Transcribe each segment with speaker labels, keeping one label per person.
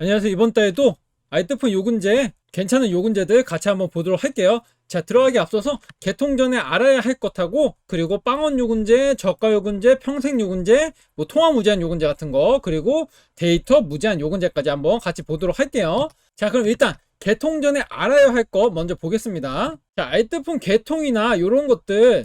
Speaker 1: 안녕하세요. 이번 달에도 아이트폰 요금제 괜찮은 요금제들 같이 한번 보도록 할게요. 자, 들어가기 앞서서 개통 전에 알아야 할 것하고 그리고 빵원 요금제, 저가 요금제, 평생 요금제, 뭐 통화 무제한 요금제 같은 거 그리고 데이터 무제한 요금제까지 한번 같이 보도록 할게요. 자, 그럼 일단 개통 전에 알아야 할 거 먼저 보겠습니다. 자, 아이트폰 개통이나 이런 것들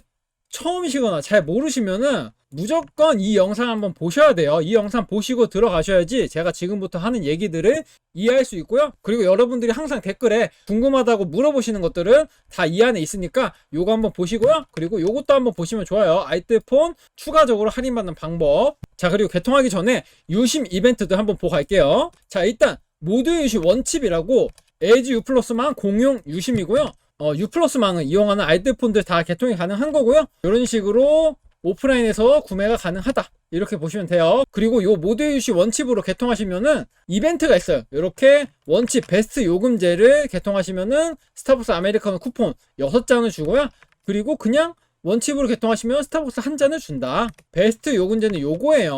Speaker 1: 처음이시거나 잘 모르시면은 무조건 이 영상 한번 보셔야 돼요. 이 영상 보시고 들어가셔야지 제가 지금부터 하는 얘기들을 이해할 수 있고요. 그리고 여러분들이 항상 댓글에 궁금하다고 물어보시는 것들은 다 이 안에 있으니까 요거 한번 보시고요. 그리고 요것도 한번 보시면 좋아요. 아이트폰 추가적으로 할인받는 방법. 자, 그리고 개통하기 전에 유심 이벤트도 한번 보고 갈게요. 자, 일단 모두 유심 원칩이라고 LG U 플러스만 공용 유심이고요. 어, U 플러스망을 이용하는 아이드폰들 다 개통이 가능한 거고요. 이런 식으로 오프라인에서 구매가 가능하다. 이렇게 보시면 돼요. 그리고 요 모드 유시 원칩으로 개통하시면은 이벤트가 있어요. 이렇게 원칩 베스트 요금제를 개통하시면은 스타벅스 아메리카노 쿠폰 6장을 주고요. 그리고 그냥 원칩으로 개통하시면 스타벅스 한 잔을 준다. 베스트 요금제는 요거예요.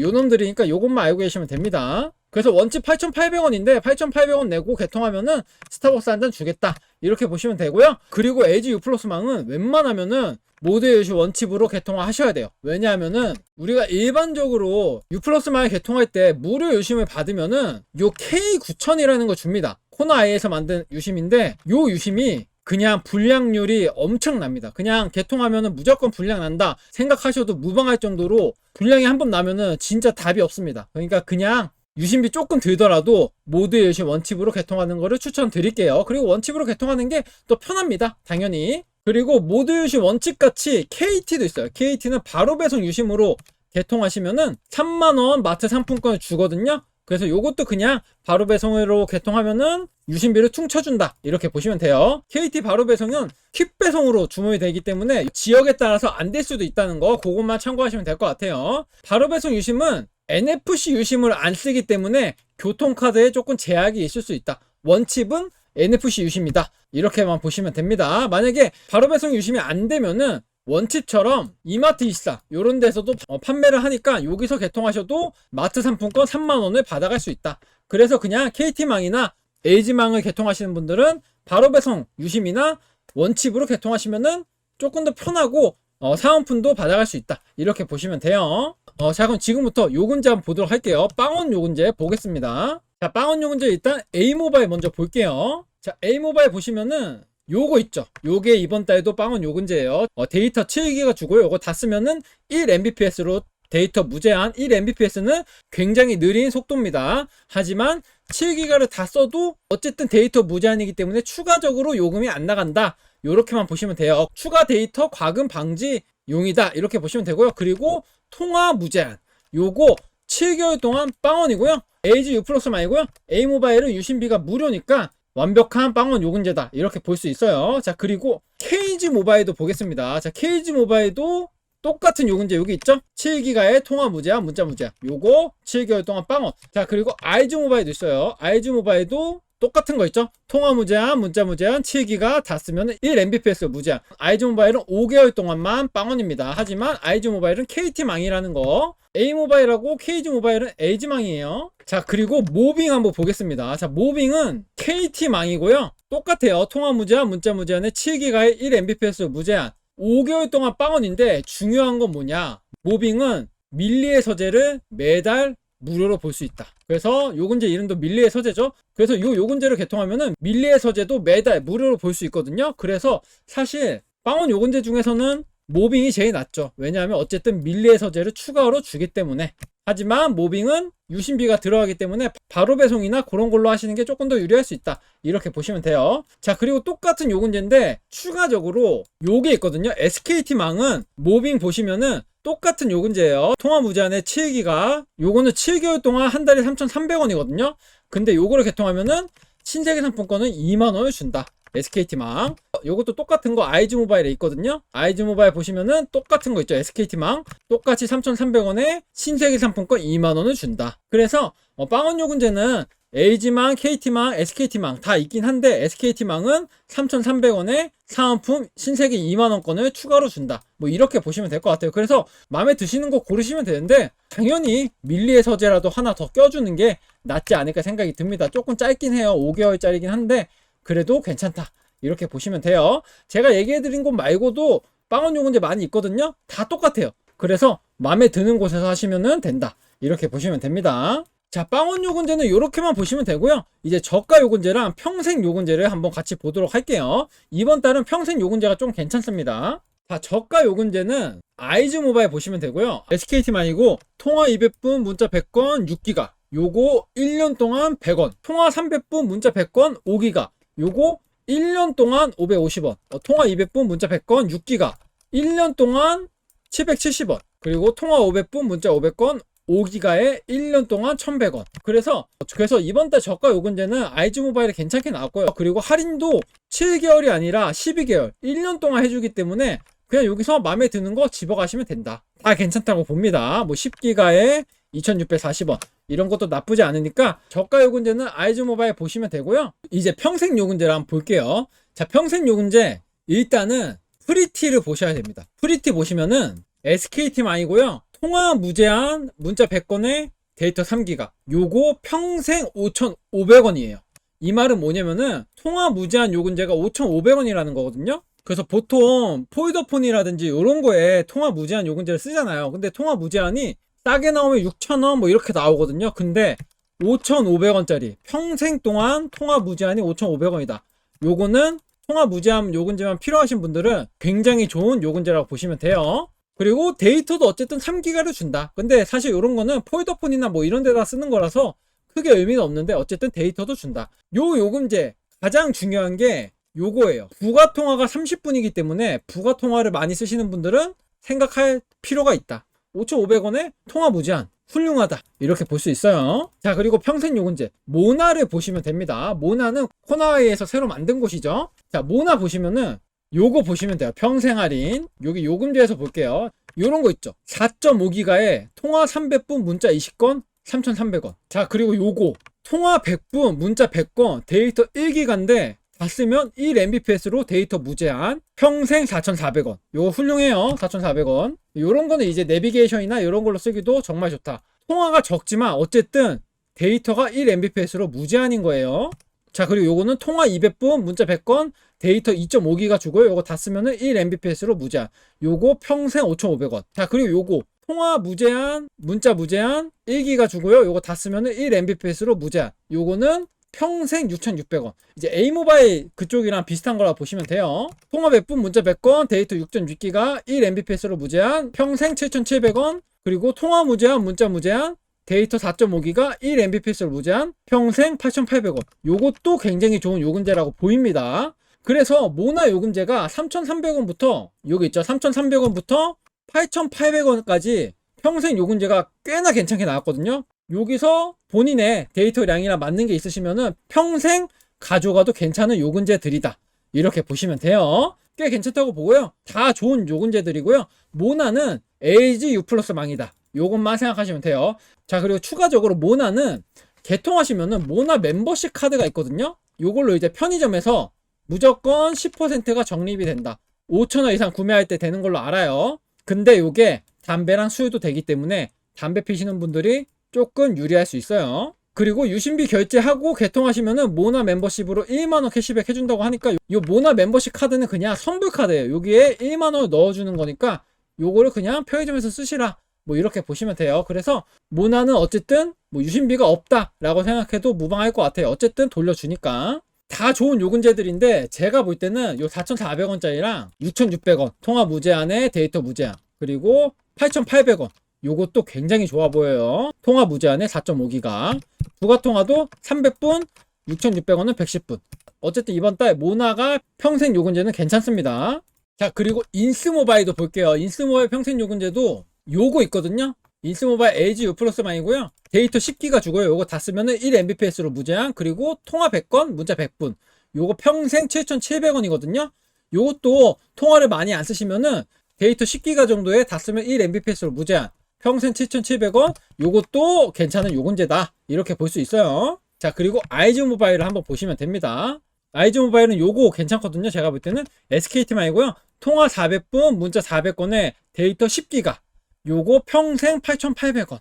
Speaker 1: 요 놈들이니까 요것만 알고 계시면 됩니다. 그래서 원칩 8,800원인데 8,800원 내고 개통하면은 스타벅스 한 잔 주겠다. 이렇게 보시면 되고요. 그리고 LG U 플러스망은 웬만하면은 모드 유시 원칩으로 개통을 하셔야 돼요. 왜냐하면은 우리가 일반적으로 U 플러스망을 개통할 때 무료 유심을 받으면은 요 K9000이라는 거 줍니다. 코너 아이에서 만든 유심인데 요 유심이 그냥 불량률이 엄청납니다. 그냥 개통하면은 무조건 불량 난다 생각하셔도 무방할 정도로 불량이 한 번 나면은 진짜 답이 없습니다. 그러니까 그냥 유심비 조금 들더라도 모드 유심 원칩으로 개통하는 거를 추천드릴게요. 그리고 원칩으로 개통하는 게 또 편합니다. 당연히. 그리고 모드 유심 원칩 같이 KT도 있어요. KT는 바로 배송 유심으로 개통하시면은 3만원 마트 상품권을 주거든요. 그래서 요것도 그냥 바로 배송으로 개통하면은 유심비를 퉁쳐준다. 이렇게 보시면 돼요. KT 바로 배송은 퀵 배송으로 주문이 되기 때문에 지역에 따라서 안 될 수도 있다는 거 그것만 참고하시면 될 것 같아요. 바로 배송 유심은 NFC 유심을 안 쓰기 때문에 교통카드에 조금 제약이 있을 수 있다. 원칩은 NFC 유심이다. 이렇게만 보시면 됩니다. 만약에 바로 배송 유심이 안 되면은 원칩처럼 이마트 24 이런 데서도 어, 판매를 하니까 여기서 개통하셔도 마트 상품권 3만 원을 받아갈 수 있다. 그래서 그냥 KT망이나 LG망을 개통하시는 분들은 바로 배송 유심이나 원칩으로 개통하시면은 조금 더 편하고 어, 사은품도 받아갈 수 있다. 이렇게 보시면 돼요. 어, 자 그럼 지금부터 요금제 한번 보도록 할게요. 빵원 요금제 보겠습니다. 자 빵원 요금제 일단 A 모바일 먼저 볼게요. 자 A 모바일 보시면은 요거 있죠. 요게 이번 달에도 빵원 요금제예요. 어, 데이터 7기가 주고요. 요거 다 쓰면은 1mbps로 데이터 무제한 1mbps는 굉장히 느린 속도입니다. 하지만 7기가를 다 써도 어쨌든 데이터 무제한이기 때문에 추가적으로 요금이 안 나간다. 요렇게만 보시면 돼요. 추가 데이터 과금 방지 용이다. 이렇게 보시면 되고요. 그리고 통화 무제한. 요거 7개월 동안 빵원이고요. LG U 플러스만이고요. A 모바일은 유심비가 무료니까 완벽한 빵원 요금제다. 이렇게 볼 수 있어요. 자, 그리고 KG 모바일도 보겠습니다. 자, KG 모바일도 똑같은 요금제 여기 있죠? 7기가의 통화 무제한, 문자 무제한. 요거 7개월 동안 빵원. 자, 그리고 IG 모바일도 있어요. IG 모바일도 똑같은 거 있죠? 통화 무제한, 문자 무제한, 7기가 다 쓰면 1mbps 무제한. IG 모바일은 5개월 동안만 빵원입니다. 하지만 IG 모바일은 KT망이라는 거. A 모바일하고 KG 모바일은 LG망이에요. 자, 그리고 모빙 한번 보겠습니다. 자, 모빙은 KT망이고요. 똑같아요. 통화 무제한, 문자 무제한에 7기가의 1mbps 무제한. 5개월 동안 빵원인데 중요한 건 뭐냐? 모빙은 밀리의 서재를 매달 무료로 볼 수 있다. 그래서 요금제 이름도 밀리의 서재죠. 그래서 요 요금제를 개통하면은 밀리의 서재도 매달 무료로 볼 수 있거든요. 그래서 사실 빵원 요금제 중에서는 모빙이 제일 낫죠. 왜냐하면 어쨌든 밀리의 서재를 추가로 주기 때문에. 하지만 모빙은 유심비가 들어가기 때문에 바로 배송이나 그런 걸로 하시는 게 조금 더 유리할 수 있다. 이렇게 보시면 돼요. 자, 그리고 똑같은 요금제인데 추가적으로 요게 있거든요. SKT망은 모빙 보시면은 똑같은 요금제예요. 통화 무제한의 7기가 요거는 7개월 동안 한 달에 3,300원이거든요. 근데 요거를 개통하면은 신세계 상품권은 2만 원을 준다. SKT망. 요것도 똑같은 거 IG 모바일에 있거든요. IG 모바일 보시면은 똑같은 거 있죠. SKT망. 똑같이 3,300원에 신세계 상품권 2만 원을 준다. 그래서 어, 빵원 요금제는 LG망, KT망, SKT망 다 있긴 한데 SKT망은 3,300원에 사은품 신세계 2만원권을 추가로 준다. 뭐 이렇게 보시면 될 것 같아요. 그래서 마음에 드시는 거 고르시면 되는데 당연히 밀리의 서재라도 하나 더 껴주는 게 낫지 않을까 생각이 듭니다. 조금 짧긴 해요. 5개월짜리긴 한데 그래도 괜찮다. 이렇게 보시면 돼요. 제가 얘기해드린 곳 말고도 빵원 요금제 많이 있거든요. 다 똑같아요. 그래서 마음에 드는 곳에서 하시면 된다. 이렇게 보시면 됩니다. 자, 빵원 요금제는 이렇게만 보시면 되고요. 이제 저가 요금제랑 평생 요금제를 한번 같이 보도록 할게요. 이번 달은 평생 요금제가 좀 괜찮습니다. 자, 저가 요금제는 아이즈 모바일 보시면 되고요. SKT만이고 통화 200분 문자 100건 6기가. 요거 1년 동안 100원. 통화 300분 문자 100건 5기가. 요거 1년 동안 550원. 어, 통화 200분 문자 100건 6기가. 1년 동안 770원. 그리고 통화 500분 문자 500건 5기가에 1년 동안 1,100원. 그래서 그래서 이번 달 저가 요금제는 아이즈 모바일이 괜찮게 나왔고요. 그리고 할인도 7개월이 아니라 12개월, 1년 동안 해주기 때문에 그냥 여기서 마음에 드는 거 집어가시면 된다. 다 괜찮다고 봅니다. 뭐 10기가에 2,640원. 이런 것도 나쁘지 않으니까 저가 요금제는 아이즈 모바일 보시면 되고요. 이제 평생 요금제를 한번 볼게요. 자, 평생 요금제 일단은 프리티를 보셔야 됩니다. 프리티 보시면은 SK팀 아니고요. 통화 무제한 문자 100건에 데이터 3기가. 요거 평생 5,500원이에요. 이 말은 뭐냐면은 통화 무제한 요금제가 5,500원이라는 거거든요. 그래서 보통 폴더폰이라든지 이런 거에 통화 무제한 요금제를 쓰잖아요. 근데 통화 무제한이 싸게 나오면 6,000원 뭐 이렇게 나오거든요. 근데 5,500원짜리 평생 동안 통화 무제한이 5,500원이다. 요거는 통화 무제한 요금제만 필요하신 분들은 굉장히 좋은 요금제라고 보시면 돼요. 그리고 데이터도 어쨌든 3기가를 준다. 근데 사실 이런 거는 폴더폰이나 뭐 이런 데다 쓰는 거라서 크게 의미는 없는데 어쨌든 데이터도 준다. 요 요금제 가장 중요한 게 요거예요. 부가 통화가 30분이기 때문에 부가 통화를 많이 쓰시는 분들은 생각할 필요가 있다. 5,500원에 통화 무제한. 훌륭하다. 이렇게 볼 수 있어요. 자, 그리고 평생 요금제. 모나를 보시면 됩니다. 모나는 코나이에서 새로 만든 곳이죠. 자, 모나 보시면은 요거 보시면 돼요. 평생 할인. 여기 요금제에서 볼게요. 요런 거 있죠. 4.5기가에 통화 300분 문자 20건 3,300원. 자, 그리고 요거. 통화 100분 문자 100건 데이터 1기가인데 다 쓰면 1mbps로 데이터 무제한 평생 4,400원. 요거 훌륭해요. 4,400원. 요런 거는 이제 내비게이션이나 요런 걸로 쓰기도 정말 좋다. 통화가 적지만 어쨌든 데이터가 1mbps로 무제한인 거예요. 자, 그리고 요거는 통화 200분, 문자 100건, 데이터 2.5기가 주고요. 요거 다 쓰면은 1mbps로 무제한. 요거 평생 5,500원. 자, 그리고 요거 통화 무제한, 문자 무제한 1기가 주고요. 요거 다 쓰면은 1mbps로 무제한. 요거는 평생 6,600원. 이제 A모바일 그쪽이랑 비슷한 거라 보시면 돼요. 통화 100분, 문자 100건, 데이터 6.6기가 1mbps로 무제한, 평생 7,700원. 그리고 통화 무제한, 문자 무제한, 데이터 4.5기가 1mbps로 무제한, 평생 8,800원. 요것도 굉장히 좋은 요금제라고 보입니다. 그래서 모나 요금제가 3,300원부터 여기 있죠. 3,300원부터 8,800원까지 평생 요금제가 꽤나 괜찮게 나왔거든요. 여기서 본인의 데이터량이랑 맞는 게 있으시면은 평생 가져가도 괜찮은 요금제들이다. 이렇게 보시면 돼요. 꽤 괜찮다고 보고요. 다 좋은 요금제들이고요. 모나는 LG U 플러스 망이다. 요것만 생각하시면 돼요. 자, 그리고 추가적으로 모나는 개통하시면은 모나 멤버십 카드가 있거든요. 요걸로 이제 편의점에서 무조건 10%가 적립이 된다. 5천원 이상 구매할 때 되는 걸로 알아요. 근데 요게 담배랑 수유도 되기 때문에 담배 피시는 분들이 조금 유리할 수 있어요. 그리고 유심비 결제하고 개통하시면은 모나 멤버십으로 1만원 캐시백 해준다고 하니까 요 모나 멤버십 카드는 그냥 선불 카드예요. 여기에 1만원을 넣어주는 거니까 요거를 그냥 편의점에서 쓰시라. 뭐 이렇게 보시면 돼요. 그래서 모나는 어쨌든 뭐 유심비가 없다라고 생각해도 무방할 것 같아요. 어쨌든 돌려주니까. 다 좋은 요금제들인데 제가 볼 때는 요 4,400원짜리랑 6,600원 통화 무제한에 데이터 무제한 그리고 8,800원 요것도 굉장히 좋아 보여요. 통화 무제한에 4.5기가 부가 통화도 300분 6,600원은 110분 어쨌든 이번 달 모나가 평생 요금제는 괜찮습니다. 자 그리고 인스모바일도 볼게요. 인스모바일 평생 요금제도 요거 있거든요. 인스모바일 LG U 플러스만 이고요. 데이터 10기가 주고요. 요거 다 쓰면은 1mbps로 무제한 그리고 통화 100건 문자 100분 요거 평생 7,700원이거든요. 요것도 통화를 많이 안 쓰시면은 데이터 10기가 정도에 다 쓰면 1mbps로 무제한 평생 7,700원 요것도 괜찮은 요금제다 이렇게 볼 수 있어요. 자, 그리고 아이즈 모바일을 한번 보시면 됩니다. 아이즈 모바일은 요거 괜찮거든요. 제가 볼 때는 SKT만 이고요. 통화 400분, 문자 400건에 데이터 10기가. 요거 평생 8,800원.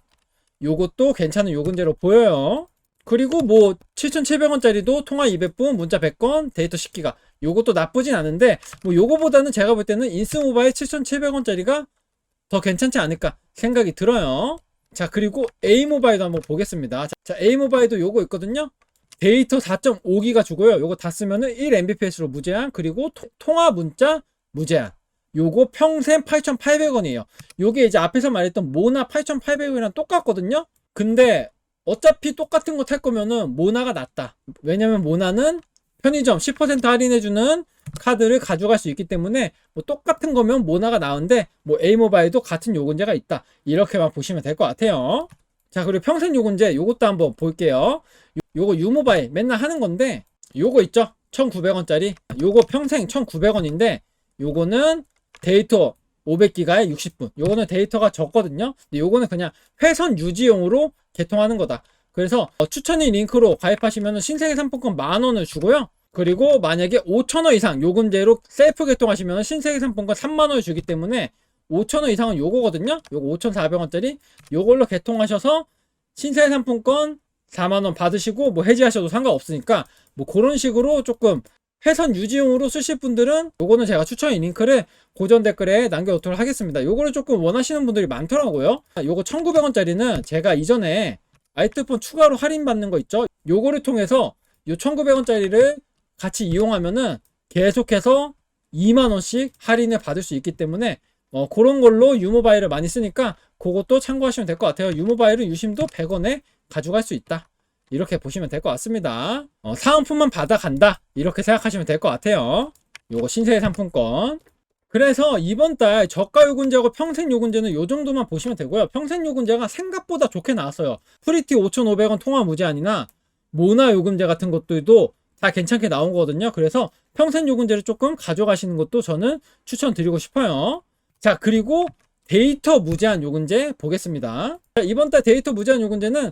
Speaker 1: 요것도 괜찮은 요금제로 보여요. 그리고 뭐 7,700원짜리도 통화 200분, 문자 100건, 데이터 10기가. 요것도 나쁘진 않은데 뭐 요거보다는 제가 볼 때는 인스모바일 7,700원짜리가 더 괜찮지 않을까 생각이 들어요. 자, 그리고 A모바일도 한번 보겠습니다. 자, 자, A모바일도 요거 있거든요. 데이터 4.5기가 주고요. 요거 다 쓰면은 1mbps로 무제한, 그리고 토- 통화 문자 무제한. 요거 평생 8,800원이에요. 요게 이제 앞에서 말했던 모나 8,800원이랑 똑같거든요. 근데 어차피 똑같은 거 탈 거면은 모나가 낫다. 왜냐면 모나는 편의점 10% 할인해주는 카드를 가져갈 수 있기 때문에 뭐 똑같은 거면 모나가 나은데 뭐 A모바일도 같은 요금제가 있다. 이렇게만 보시면 될 것 같아요. 자 그리고 평생 요금제 요것도 한번 볼게요. 요- 요거 유모바일 맨날 하는 건데 요거 있죠? 1,900원짜리. 요거 평생 1,900원인데 요거는 데이터 500기가에 60분. 요거는 데이터가 적거든요. 근데 요거는 그냥 회선 유지용으로 개통하는 거다. 그래서 어, 추천인 링크로 가입하시면 신세계 상품권 만 원을 주고요. 그리고 만약에 5천원 이상 요금제로 셀프 개통하시면 신세계 상품권 3만 원을 주기 때문에 5천원 이상은 요거거든요. 요거 5,400원짜리 요걸로 개통하셔서 신세계 상품권 4만 원 받으시고 뭐 해지하셔도 상관없으니까 뭐 그런 식으로 조금 회선 유지용으로 쓰실 분들은 요거는 제가 추천인 링크를 고전 댓글에 남겨놓도록 하겠습니다. 요거를 조금 원하시는 분들이 많더라고요. 요거 1,900원짜리는 제가 이전에 아이트폰 추가로 할인받는 거 있죠? 요거를 통해서 요 1,900원짜리를 같이 이용하면은 계속해서 2만원씩 할인을 받을 수 있기 때문에 어, 그런 걸로 유모바일을 많이 쓰니까 그것도 참고하시면 될 것 같아요. 유모바일은 유심도 100원에 가져갈 수 있다. 이렇게 보시면 될 것 같습니다. 어, 사은품만 받아간다. 이렇게 생각하시면 될 것 같아요. 요거 신세계 상품권. 그래서 이번 달 저가 요금제하고 평생 요금제는 요 정도만 보시면 되고요. 평생 요금제가 생각보다 좋게 나왔어요. 프리티 5,500원 통화 무제한이나 모나 요금제 같은 것들도 다 괜찮게 나온 거거든요. 그래서 평생 요금제를 조금 가져가시는 것도 저는 추천드리고 싶어요. 자, 그리고 데이터 무제한 요금제 보겠습니다. 자, 이번 달 데이터 무제한 요금제는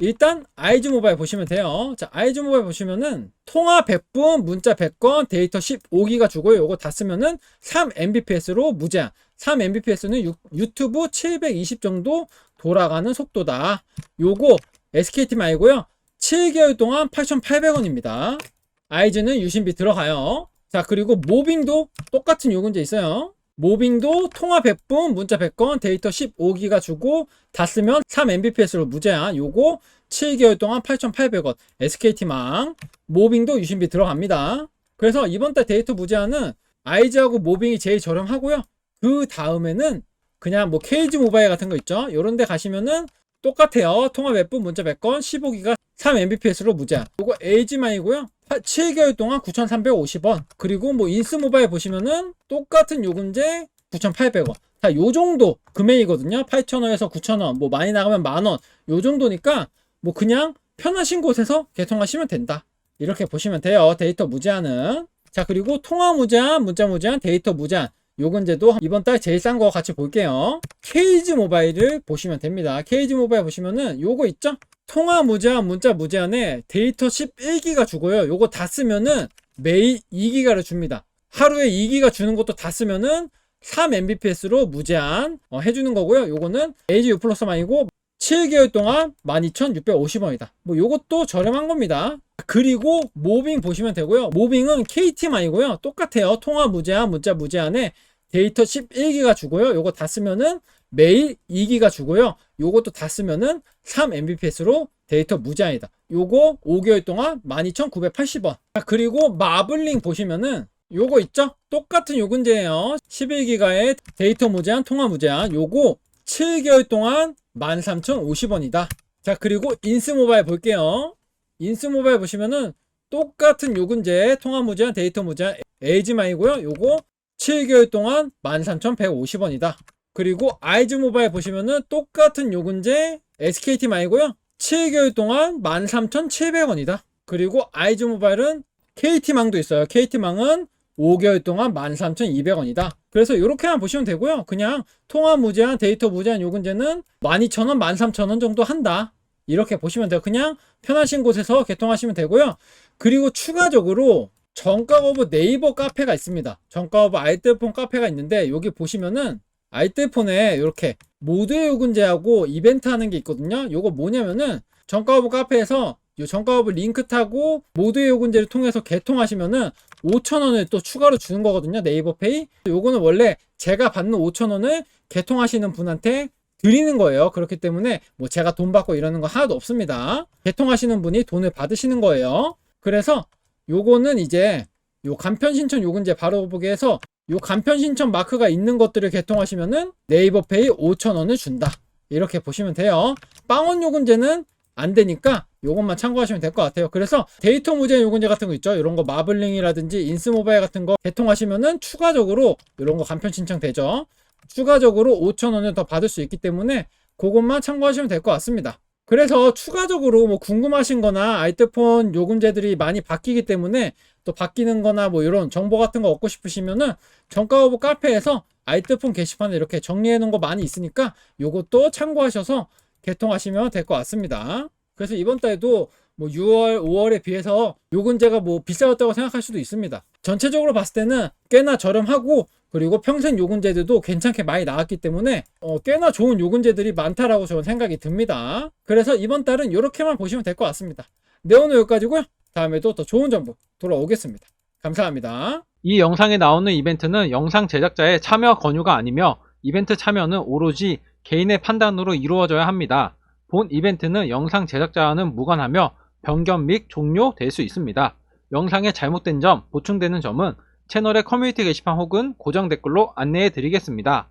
Speaker 1: 일단 아이즈 모바일 보시면 돼요. 자, 아이즈 모바일 보시면은 통화 100분, 문자 100건, 데이터 15기가 주고요. 요거 다 쓰면은 3mbps로 무제한. 3mbps는 유튜브 720 정도 돌아가는 속도다. 요거 SKT 말고요. 7개월 동안 8,800원입니다. 아이즈는 유심비 들어가요. 자, 그리고 모빙도 똑같은 요금제 있어요. 모빙도 통화 100분, 문자 100건, 데이터 15기가 주고 다 쓰면 3mbps로 무제한. 요거 7개월 동안 8,800원. SKT망. 모빙도 유심비 들어갑니다. 그래서 이번 달 데이터 무제한은 아이즈하고 모빙이 제일 저렴하고요. 그 다음에는 그냥 뭐 KG 모바일 같은 거 있죠. 요런 데 가시면은 똑같아요. 통화 몇 분, 문자 100건, 15기가 3mbps로 무제한. 요거 LG만이고요. 7개월 동안 9,350원. 그리고 뭐 인스 모바일 보시면은 똑같은 요금제 9,800원. 자, 요 정도 금액이거든요. 8,000원에서 9,000원. 뭐 많이 나가면 만원. 요 정도니까 뭐 그냥 편하신 곳에서 개통하시면 된다. 이렇게 보시면 돼요. 데이터 무제한은. 자, 그리고 통화 무제한, 문자 무제한, 데이터 무제한. 요금제도 이번 달 제일 싼 거 같이 볼게요. KG 모바일을 보시면 됩니다. KG 모바일 보시면은 요거 있죠? 통화 무제한, 문자 무제한에 데이터 11기가 주고요. 요거 다 쓰면은 매일 2기가를 줍니다. 하루에 2기가 주는 것도 다 쓰면은 3mbps로 무제한 어, 해주는 거고요. 요거는 LG U 플러스만이고 7개월 동안 12,650원이다. 뭐 요것도 저렴한 겁니다. 그리고 모빙 보시면 되고요. 모빙은 KT만이고요. 똑같아요. 통화 무제한, 문자 무제한에 데이터 11기가 주고요. 요거 다 쓰면은 매일 2기가 주고요. 요것도 다 쓰면은 3mbps로 데이터 무제한이다. 요거 5개월 동안 12,980원. 그리고 마블링 보시면은 요거 있죠? 똑같은 요금제예요. 11기가의 데이터 무제한, 통화 무제한. 요거 7개월 동안 13,050원이다. 자, 그리고 인스모바일 볼게요. 인스모바일 보시면은 똑같은 요금제, 통화 무제한, 데이터 무제한, LG마이고요. 요거 7개월 동안 13,150원이다. 그리고 아이즈 모바일 보시면은 똑같은 요금제 SKT 말고요. 7개월 동안 13,700원이다. 그리고 아이즈 모바일은 KT망도 있어요. KT망은 5개월 동안 13,200원이다. 그래서 이렇게만 보시면 되고요. 그냥 통화 무제한, 데이터 무제한 요금제는 12,000원, 13,000원 정도 한다. 이렇게 보시면 돼요. 그냥 편하신 곳에서 개통하시면 되고요. 그리고 추가적으로 정가 오브 네이버 카페가 있습니다. 정가 오브 아이tele폰 카페가 있는데 여기 보시면은 아이tele폰에 이렇게 모두의 요금제하고 이벤트 하는 게 있거든요. 요거 뭐냐면은 정가 오브 카페에서 요 정가 오브 링크 타고 모두의 요금제를 통해서 개통하시면은 5,000원을 또 추가로 주는 거거든요. 네이버 페이. 요거는 원래 제가 받는 5,000원을 개통하시는 분한테 드리는 거예요. 그렇기 때문에 뭐 제가 돈 받고 이러는 거 하나도 없습니다. 개통하시는 분이 돈을 받으시는 거예요. 그래서 요거는 이제 요 간편 신청 요금제 바로 보게 해서 요 간편 신청 마크가 있는 것들을 개통하시면은 네이버 페이 5,000원을 준다. 이렇게 보시면 돼요. 빵원 요금제는 안 되니까 요것만 참고하시면 될 것 같아요. 그래서 데이터 무제 요금제 같은 거 있죠. 이런 거 마블링이라든지 인스모바일 같은 거 개통하시면은 추가적으로 이런 거 간편 신청 되죠. 추가적으로 5,000원을 더 받을 수 있기 때문에 그것만 참고하시면 될 것 같습니다. 그래서 추가적으로 뭐 궁금하신 거나 아이tele폰 요금제들이 많이 바뀌기 때문에 또 바뀌는 거나 뭐 이런 정보 같은 거 얻고 싶으시면은 정가 오브 카페에서 아이tele폰 게시판에 이렇게 정리해 놓은 거 많이 있으니까 요것도 참고하셔서 개통하시면 될 것 같습니다. 그래서 이번 달에도 뭐 6월, 5월에 비해서 요금제가 뭐 비싸졌다고 생각할 수도 있습니다. 전체적으로 봤을 때는 꽤나 저렴하고 그리고 평생 요금제들도 괜찮게 많이 나왔기 때문에 어, 꽤나 좋은 요금제들이 많다라고 저는 생각이 듭니다. 그래서 이번 달은 이렇게만 보시면 될 것 같습니다. 네 오늘 여기까지고요. 다음에도 더 좋은 정보 돌아오겠습니다. 감사합니다.
Speaker 2: 이 영상에 나오는 이벤트는 영상 제작자의 참여 권유가 아니며 이벤트 참여는 오로지 개인의 판단으로 이루어져야 합니다. 본 이벤트는 영상 제작자와는 무관하며 변경 및 종료될 수 있습니다. 영상에 잘못된 점, 보충되는 점은 채널의 커뮤니티 게시판 혹은 고정 댓글로 안내해 드리겠습니다.